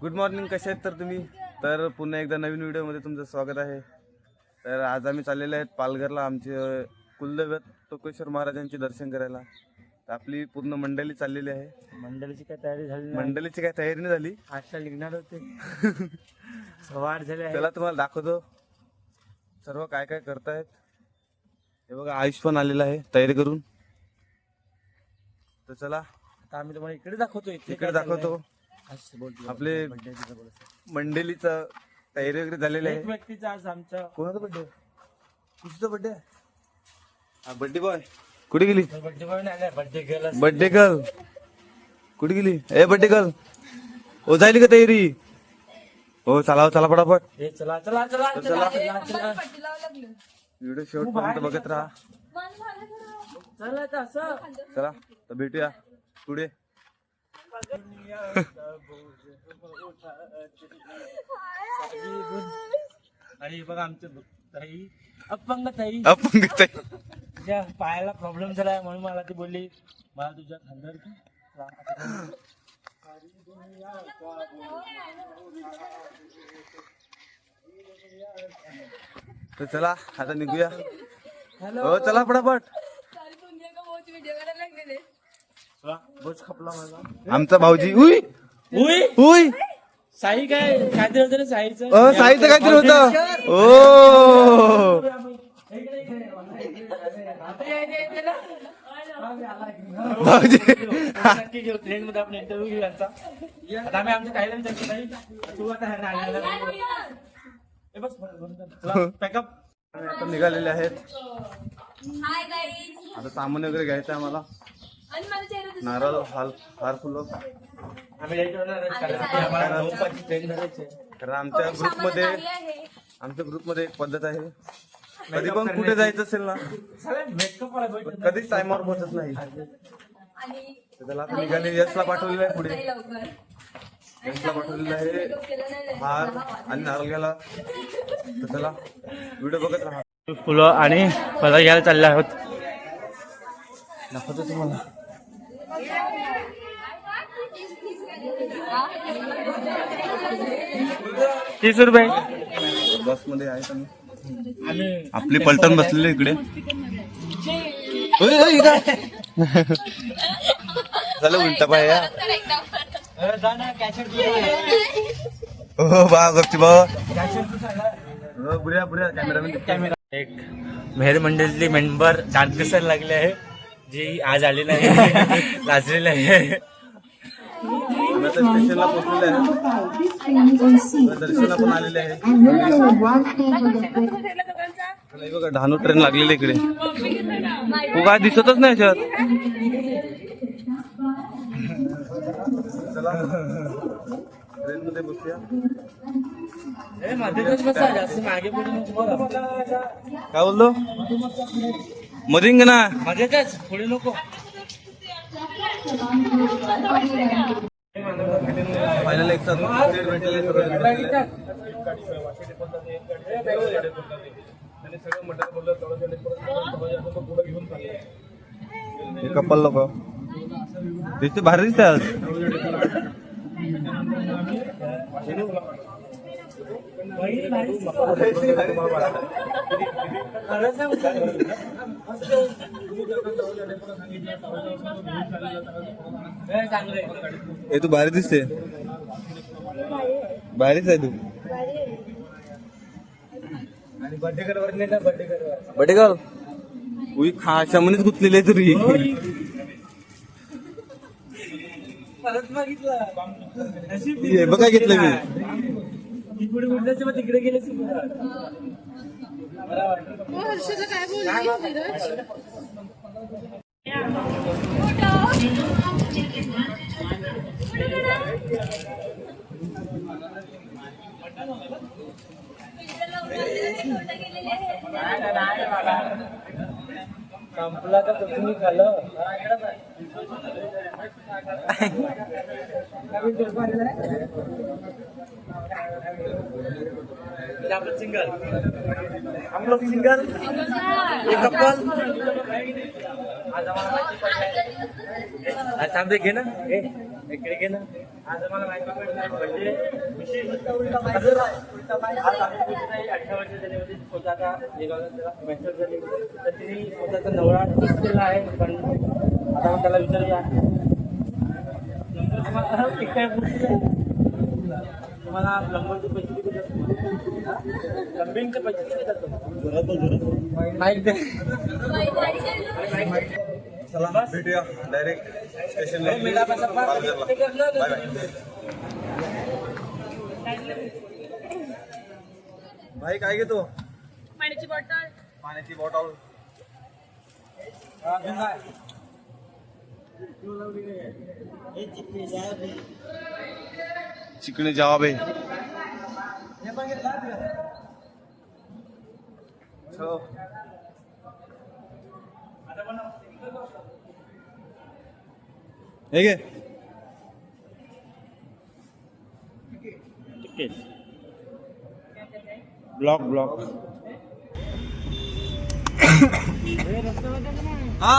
Good morning कसे आहेत तर तुम्ही? तर पुन्हा एकदा नवीन व्हिडिओमध्ये तुमचं स्वागत आहे. तर आज आम्ही चाललेले आहेत पालघरला आमचे कुलदैवत टोकेश्वर महाराजांचे दर्शन करायला. तर आपली पूर्ण मंडळी चाललेली आहे. मंडळीची काय तयारी झाली मंडळीची काय तयारी नाही झाली? आठला निघणार होते. सवार झाले चला तुम्हाला दाखवतो. सर्व काय काय करतायत. हे बघा आयुष पण आलेला आहे तयारी करून. तर चला. आता आम्ही तुम्हाला इकडे दाखवतो इकडे. दाखवतो. आपले मंडळीचं तयारी वगैरे झालेली एक आहे व्यक्तीचा आज आमचा कोणाचा बर्थडे तुझा बर्थडे हा बर्थडे बॉय कुठे गेली? बर्थडे बॉय नाही बर्थडे गेला बर्थडे गर्ल कुठे गेली? ए बर्थडे गर्ल ओ झाली का तयारी? हो चला हो, चला पटापट. हे चला चला चला चला. चला चला व्हिडिओ शेवटपर्यंत बघत राहा. चला आता असं. चला तर भेटूया पुढे. आणि बघा आमचे ताई अपंग ताई. अपंग ताई. पायाला प्रॉब्लेम झालाय म्हणून मला ती बोलली. मला तुझ्या खांद्यावर? तर चला आता निघूया. हो चला पटापट चला, बोच खपला माझा आमचा भाऊजी उई उई उई साई काय काहीतरी होतं ना साईचं अ साईचं काहीतरी होतं ओ भाऊजी नक्की घेऊ ट्रेन मध्ये आपण इंटरव्ह्यू घेऊ यांचा आता आम्ही आमच्या काही तू आता ह्या नाण्याला- ए बस चला पॅकअप आता निघालेले आहेत हाय गाईज आता सामान वगैरे घ्यायचं आहे आम्हाला नारळ हाल हार फुलं कारण आमच्या ग्रुपमध्ये. आमच्या ग्रुपमध्ये एक पद्धत आहे. कधी पण कुठे जायचं असेल ना. कधीच टायमावर पोहोचत नाही. तर त्याला आता निघाले. यशला पाठवलेलं आहे पुढे. नाही लवकर यशला पाठवलेलं आहे. हार आणि नारळ घ्यायला. तर चला व्हिडिओ बघत राहा. फुलं आणि फळं घ्यायला चालले आहोत. दाखवतो तुम्हाला. तीस रुपये बसमध्ये आहेत आम्ही आम्ही आपली पलटण बसलेली इकडे. झालं उलटा पाय हो? बा गपची बा. हो, बुऱ्या बुऱ्या कॅमेरामॅन कॅमेरा एक मेहर मंडळीतली मेंबर दिसायला लागले आहे. जी आज आली नाही. लाजलेली आहे. स्टेशनला पोहोचलेले आहे दर्शनला पण आलेले आहे. बघा डहाणू ट्रेन लागलेली इकडे. तू काय दिसतच नाही याच्यात. चला. ट्रेन मध्ये बसूया. काय बोललो? मधिंग ना मध्येच पुढे नको. फायनल एक. हे कपल लोक दिसते भारी दिसते आज. सांगू. हे तू भारी दिसते. भारीच आहे तू. बर्थडे करवर नाही ना बर्थडे करवर बटे का उई खाशा मध्येच गुंतलेली आहे तुरी. परत मागितलं. हे बघा घेतलं मी. मी पुढे उठल्याचे मग तिकडे गेले मला वाटतं फोटो गेलेले आहे. संपला का तुम्ही खाल्लं. आपण सिंगल? हम लोग सिंगल? कपल? आज आम्हाला माहिती आज थांब घे ना। ए, इकडे घे ना। आज आम्हाला माहिती पडलं म्हणजे विशेष असं झाली झाली तर तिने स्वतःचा नवरा केला आहे पण आता आपण त्याला विचारूया नंबर तुम्हाला तुम्हाला प्लंबरचे पैसे किती प्लंबिंगचे पैसे किती देतात माहिती चला भेटूया. डायरेक्ट स्टेशनला भाई काय घेतो? पाण्याची बॉटल. पाण्याची बॉटल. आहे चलो हे घे ब्लॉक ब्लॉक हा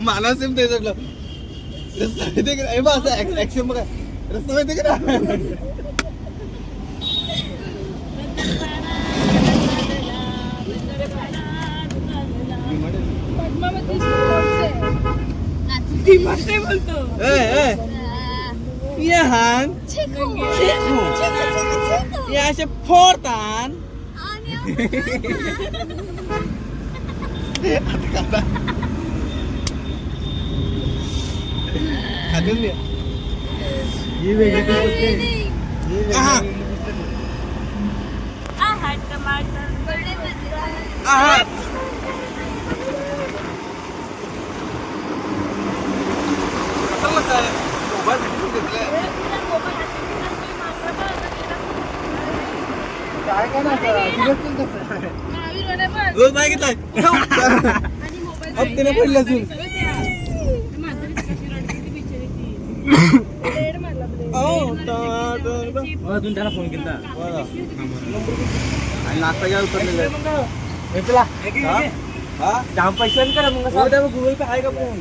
मला सेम ते सगळं रस्ता माहिती का हे बघ असं ऍक्शन बघा रस्ता माहिती का लहान हे असे फोडतात खातील मी ही वेगळी रोज नाही घेतलाय हप्ते नाही पडले अजून तुम्ही त्याला फोन केला आणि नाश्ता घ्या उतरलेलं हा जाम पैसे करा मग हो, त्या गुगल पे आहे का फोन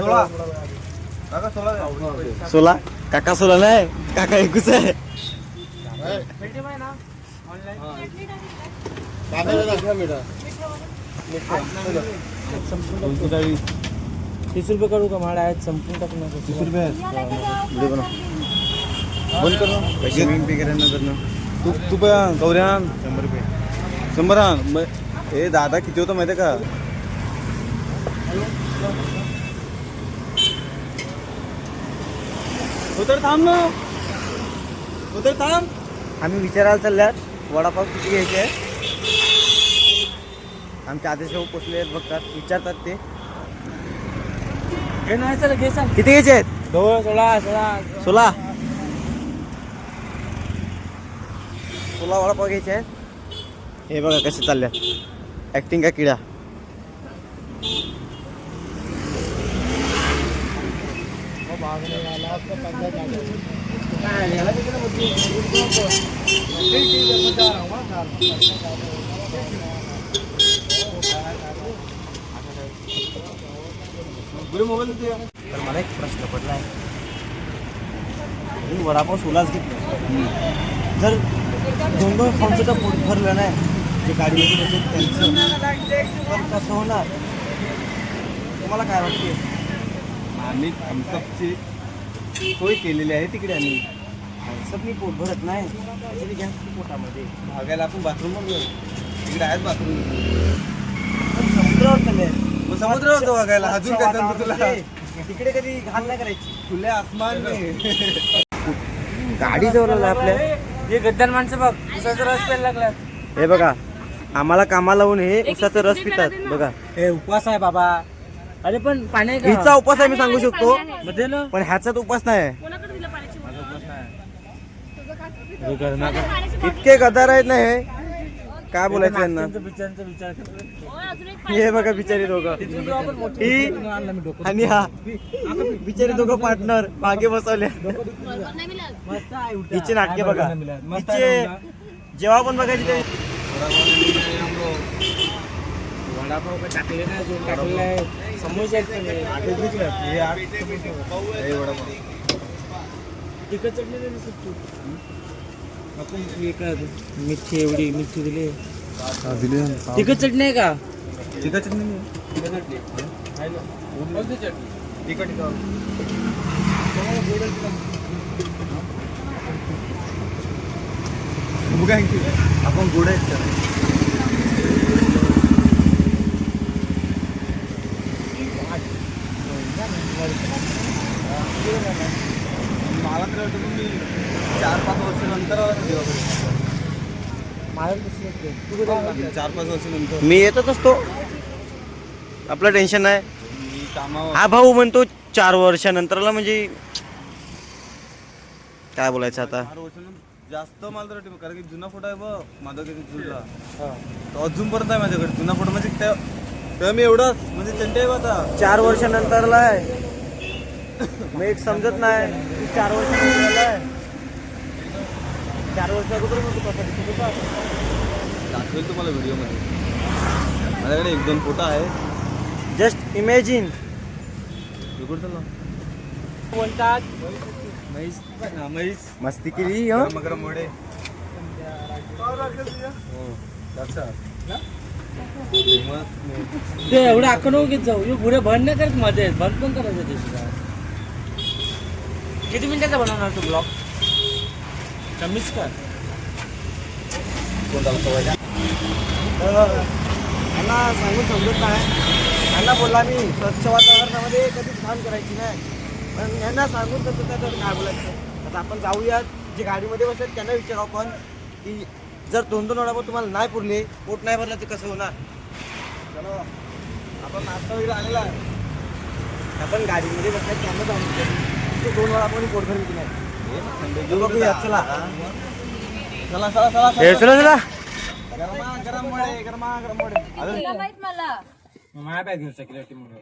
सोळा. सोला काका सोला नाही काका एकूच आहे तीस रुपये करू का भाडा आहेत संपून टाकू नको तीस रुपये आहेत. बंद कर. पैसे तू तू पण आण शंभर रुपये शंभर मग हे दादा किती होतं माहिती आहे का? उतर थांब ना. उतर थांब. आम्ही विचारायला चालल्यात वडापाव किती घ्यायचे आहे आमच्या आदेश भाऊ पोचले आहेत बघतात विचारतात ते. हे नाही चला घे सांग. किती घ्यायचे आहेत? सोळा सोळा. सोळा. सोला सोला वडापाव घ्यायचे आहेत. हे बघा कसे चालल्यात ऍक्टिंग का किडा? तर मला एक प्रश्न पडला आहे वडापाव सोलाच घेतला. जर दोन दोन खाऊन सुद्धा पोट भरलं नाही. जे गाडीमध्ये त्यांचं तर कसं होणार? तुम्हाला काय वाटते? आम्ही थम्सअपची सोय केलेली आहे तिकडे आम्ही. सबनी पोट भरत नाही. त्याच्याने घ्या पोटामध्ये. भागायला आपण बाथरूम तिकडे आहेत बाथरूम पण समुद्रावर चालले मग समुद्रावर जाऊ बघायला अजून काय सांगतो तुला? तिकडे कधी घाण नाही करायची. खुले आसमान में गाडी जवळ आपल्या. हे गद्दार माणसं बघ. दुसऱ्याचा रस प्यायला लागला हे बघा. आम्हाला कामाला लावून हे उसाचं रस पितात बघा. हे उपवास आहे बाबा. अरे पण पाणी आहे हिचा का उपास आहे मी सांगू शकतो. पण ह्याचाच उपास नाही. हे. इतके गदार आहेत ना हे. काय बोलायचं यांना? त्यांचं बिचारांचा विचार कर. हे बघा बिचारी दोघं. ही आणि हा. बिचारी दोघं पार्टनर मागे बसवले. मस्त आहे उलटा. हिचे नाटके बघा. हिचे जेव्हा पण बघायची? वडापाव का टाकले नाही अजून टाकलेलं आहे समोसे आहेत पण हे. तिखट चटणी दे ना. हे ते, मिरची एवढी मिरची दिली तिखट चटणी आहे का आपण गोड आहेत का? मला तर वाटतं तुम्ही चार पाच वर्षानंतर आला ना देवाकडे. मला दुसरं ते. तू कुठे आला? चार पाच वर्षानंतर. मी येतच असतो. आपलं टेन्शन नाही. मी कामावर. हा भाऊ म्हणतो चार वर्षानंतरला म्हणजे काय बोलायचं आता? चार वर्षानंतर जास्त मला तर वाटतं कारण की जुना फोटो आहे बघ माझा कधी जुना हा. तो अजूनपर्यंत आहे माझ्याकडे जुना फोटो म्हणजे त्या तेव्हा मी एवढाच म्हणजे चंडे आहे बा आता. चार वर्षानंतरला आहे. मग एक समजत नाही. की चार वर्षानंतरला आहे. चार वर्ष अगोदर म्हणतो कसा दिसत होता. दाखवेल तुम्हाला व्हिडिओमध्ये. माझ्याकडे एक दोन फोटो आहे जस्ट इमॅजिन रेकॉर्ड चल ना बोलतात हा, मस्ती केली हं? वडे. ते एवढं नको घेत जाऊ. हे पुढे बंद नाही करत मध्ये. बंद पण करायचं ते सुद्धा किती मिनिटाचा बनवणार तू ब्लॉग कमीच कर? सांगून समजत नाही. यांना बोलला मी स्वच्छ वातावरणामध्ये कधीच काम करायची नाही. पण यांना सांगून समजत नाही तर काय बोलायचं आता आपण जाऊयात जे गाडीमध्ये बसतात त्यांना विचारू आपण की जर दोन दोन वडापाव तुम्हाला नाही पुरले पोट नाही भरलं तर कसं होणार? चलो आपण नाश्ता वगैरे आलेला आहे. आपण गाडीमध्ये बसल्या त्यांना जाऊन ते दोन वडापाव पोट भरली की नाही. बघूया चला. चला चला चला चला. चला गरमा गरम वडे गरमा गरम वडे. मला? बॅग घेऊ सेक्युरिटी म्हणून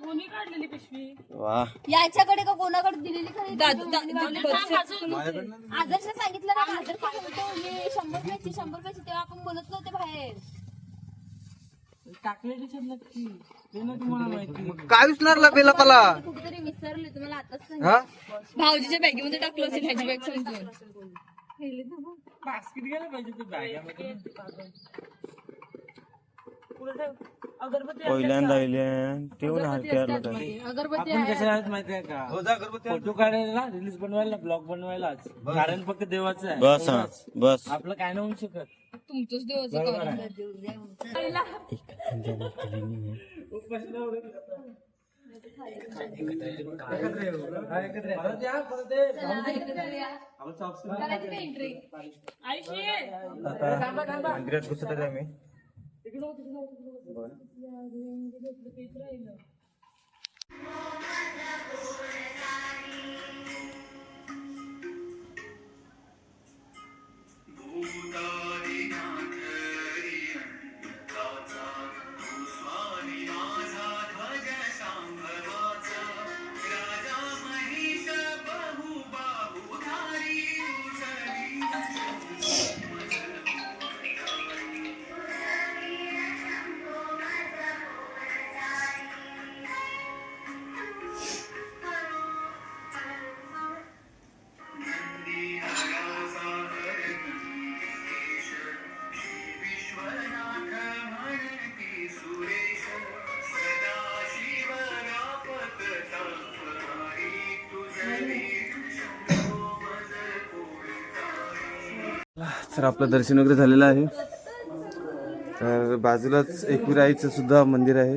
वा. याच्याकडे का कोणाकडे दिलेली खरी? आदर्श सांगितलं ना आदर्श म्हणतो मी शंभर रुपयाची शंभर रुपयाची तेव्हा आपण बोलत नव्हते बाहेर. टाकलेली नक्की ते ना तुम्हाला माहिती. काय विसरला बेला पाला कुठेतरी विसरले तुम्हाला आताच सांगितलं. हा? भाऊजीच्या बॅगेमध्ये टाकलं असेल ह्याची बॅग समजून. बास्केट घ्यायला पाहिजे तू बॅगामध्ये. पहिल्यांदा ठेवून हत्यारला काय अगरबत्ती आपण आहेत माहिती आहे का हो फोटो काढायला रील्स बनवायला ब्लॉग बनवायलाच कारण फक्त देवाचं आहे बस हा बस आपलं काय नाही होऊ शकत तुमचंच देवाचं बरोबर. आहे. करायची का एंट्री मंदिरात घुसत आहे आम्ही Yeah, I the Petra, you. तर आपलं दर्शन वगैरे झालेलं आहे. तर बाजूलाच एकविराईचं सुद्धा मंदिर आहे.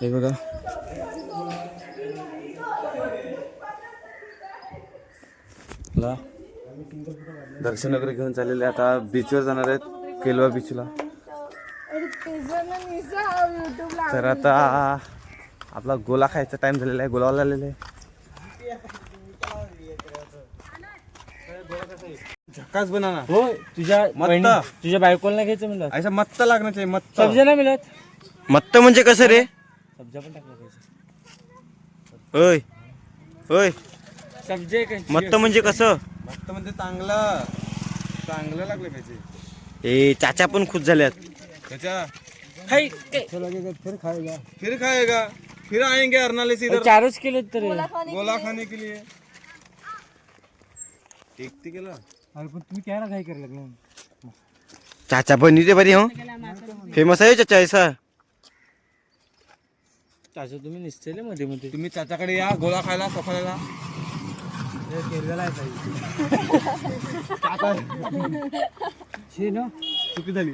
हे बघा. ला. दर्शन वगैरे घेऊन चाललेले आता बीचवर जाणार आहेत केलवा बीचला तर आता आपला गोला खायचा टाइम झालेला आहे. गोलावाला आलेला आहे. झकास बनाना हो तुझ्या मत्त. बहिणी- तुझ्या बायकोला नाही घ्यायचं म्हणलं. ऐसा मत्त लागणं चाहिए मत्त. सब्जा नाही मिळत. मत्त म्हणजे कसं रे? सब्जा पण टाकला पाहिजे. होय. होय. सब्जे काय मत्त म्हणजे कसं? मत्त म्हणजे चांगलं. चांगलं लागलं पाहिजे. ए चाचा पण खुश झाल्यात. त्याच्या हाय, काय? फिर खाएगा. फिर आएंगे अर्नाले से इधर. चारच केले तर. गोला खाने के लिए. टेकते केला? पण तुम्ही काय ना काय करायला लागला? चाचा पण ते बरी हो. फेमस आहे चाचा ऐसा. चाचा तुम्ही निसतेले मध्ये मध्ये. तुम्ही त्याच्याकडे या गोला खायला सफायला चुकी झाली.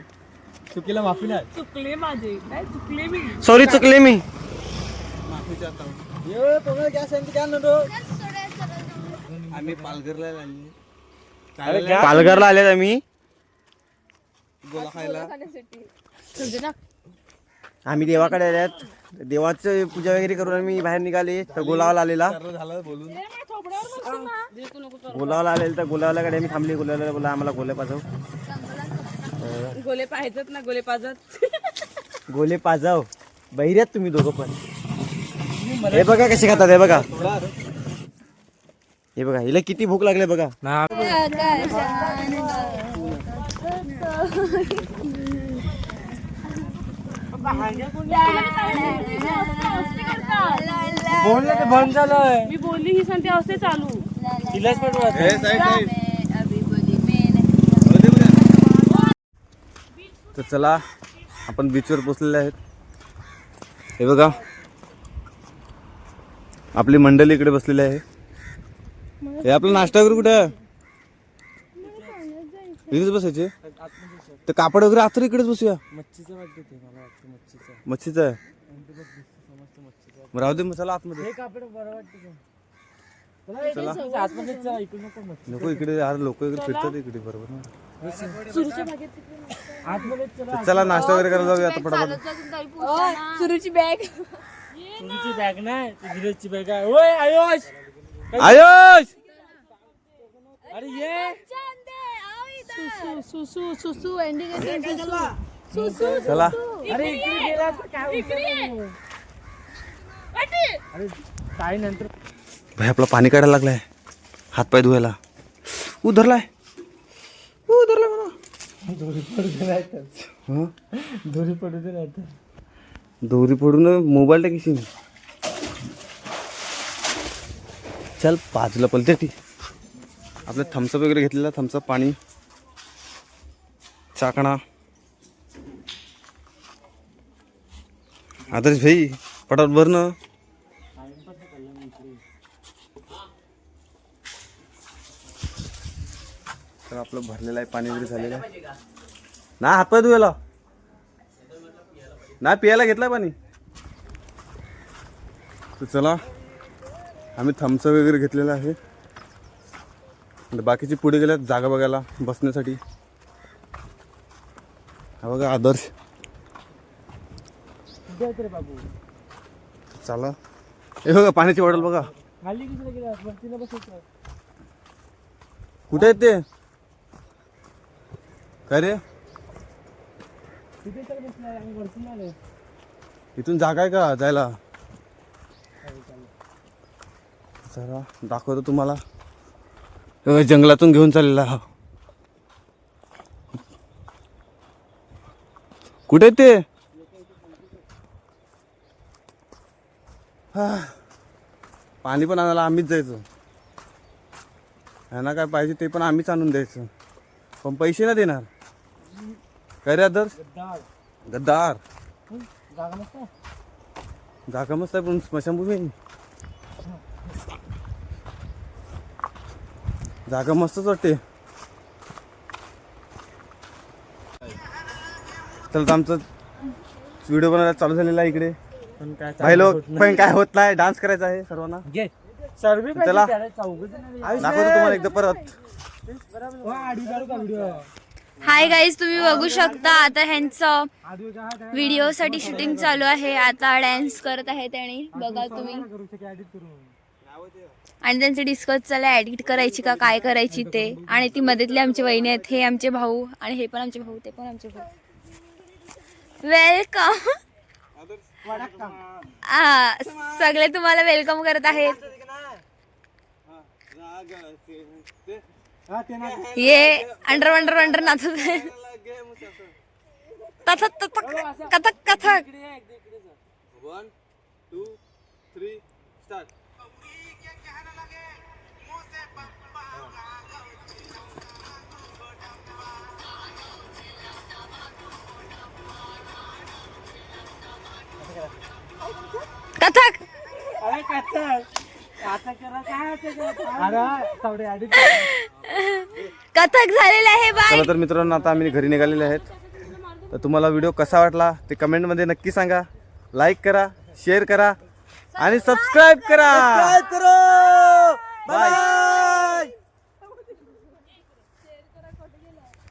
चुकीला माफी नाही. चुकले माझे. काय चुकले मी. सॉरी चुकले मी. माफी चाहता हूं. आम्ही पालघरला आले पालघरला आलेत आम्ही. गोला खायला. आम्ही देवाकडे आल्यात देवाचं पूजा वगैरे करून आम्ही बाहेर निघाले. तर गोलावाला आलेला. सर्व झालं बोलून. गोलावाला आलेला तर गोलावाल्याकडे आम्ही थांबले. गोलावाला बोला आम्हाला गोले पाजव. गोले पाहायचंच ना गोले पाजत. गोले पाजाव. बहिऱ्यात तुम्ही दोघं पण. हे बघा कसे खातात हे बघा. हे बघा हिला किती भूक लागली बघा. बोललं ते बंद झालं मी बोलली ही संधी असते चालू. तिलाच पण. हो. तर चला आपण बीचवर पोचलेले आहेत. हे बघा. आपली मंडळी इकडे बसलेली आहे. हे आपला नाश्ता वगैरे कुठे? आहे? इकडेच बसायचे तर कापड वगैरे आता इकडेच बसूया? मच्छीचं वाटतं ते मला वाटतं मच्छीचं. मच्छीचं? आहे मग राहू दे मग चला आतमध्ये. हे कापड बरं वाटतं का? आतमध्ये चला, इकडून नको मच्छी. नको इकडे यार लोक इकडे फिरतात इकडे बरोबर ना? आतमध्ये चला नाश्ता वगैरे करायला जाऊया आता पटापट. सुरूची बॅग तुझी बॅग नाही ती धीरजची बॅग आहे. ओय आयोश आयुष अरे ये सुसू सुसू इंडिकेटर चला अरे इकडे गेला तर काय? अरे नंतर भाई आपला पाणी काढायला लागलाय हात पाय धुवायला उधरलाय उधरलाय म्हणा हं? दोरी पडू दे नाही तर दोरी पडून मोबाईल टाकीशी चल बाजूला पलते ती. आपलं थम्सअप वगैरे घेतलेला थम्सअप पाणी चाकणा आदर्श भाई पटावर भर ना. तर आपलं भरलेलं आहे पाणी वगैरे झालेलं आहे. ना हातपाय धुवायला. नाही पियाला घेतला पाणी. तर चला. आम्ही थम्स वगैरे घेतलेला आहे. बाकीची पुढे गेल्यात जागा बघायला बसण्यासाठी. हा बघा आदर्श. बाबू चला. हे बघा पाण्याची बॉटल बघा. कुठे आहेत ते? काय रे? इथून जागा आहे का जायला? चला दाखवतो तुम्हाला. जंगलातून घेऊन चाललेला हा. कुठे ते? हा. पाणी पण आणायला आम्हीच जायचं. ह्यांना काय पाहिजे ते पण आम्हीच आणून द्यायचं. पण पैसे ना देणार. काय रे आदर्श? डाळ गद्दार नसता? जागा मस्त आहे पण स्मशानभूमी जागा मस्तच वाटते. चल तर आमचं व्हिडिओ बनायला चालू झालेला आहे इकडे. पण काय भाई लोक पण काय होत नाही डान्स करायचा आहे सर्वांना. घे. सर्वे चला. दाखवतो तुम्हाला एकदा परत. आडी काढू का व्हिडिओ हाय गाईज तुम्ही बघू शकता आता ह्यांचं व्हिडिओ साठी शूटिंग चालू आहे. आता डान्स करत आहे त्याने. बघा तुम्ही. आणि त्यांचं डिस्कस चालू एडिट करायची का काय करायची ते. आणि ती मध्येतले आमचे वहिनी आहेत हे आमचे भाऊ आणि हे पण आमचे भाऊ ते पण आमचे भाऊ. वेलकम सगळे तुम्हाला वेलकम करत आहेत. ये अंडर वंडर वंडर नाचत आहे. तथक तथक Kathak Kathak. One two three start Kathak अरे कथक आता करा काय कथक झालेलं आहे बाय चला तर मित्रांनो आता आम्ही घरी निघालेले आहेत. तर तुम्हाला व्हिडिओ कसा वाटला ते कमेंटमध्ये नक्की सांगा. लाईक करा शेअर करा आणि सबस्क्राईब करा. काय करो. बाय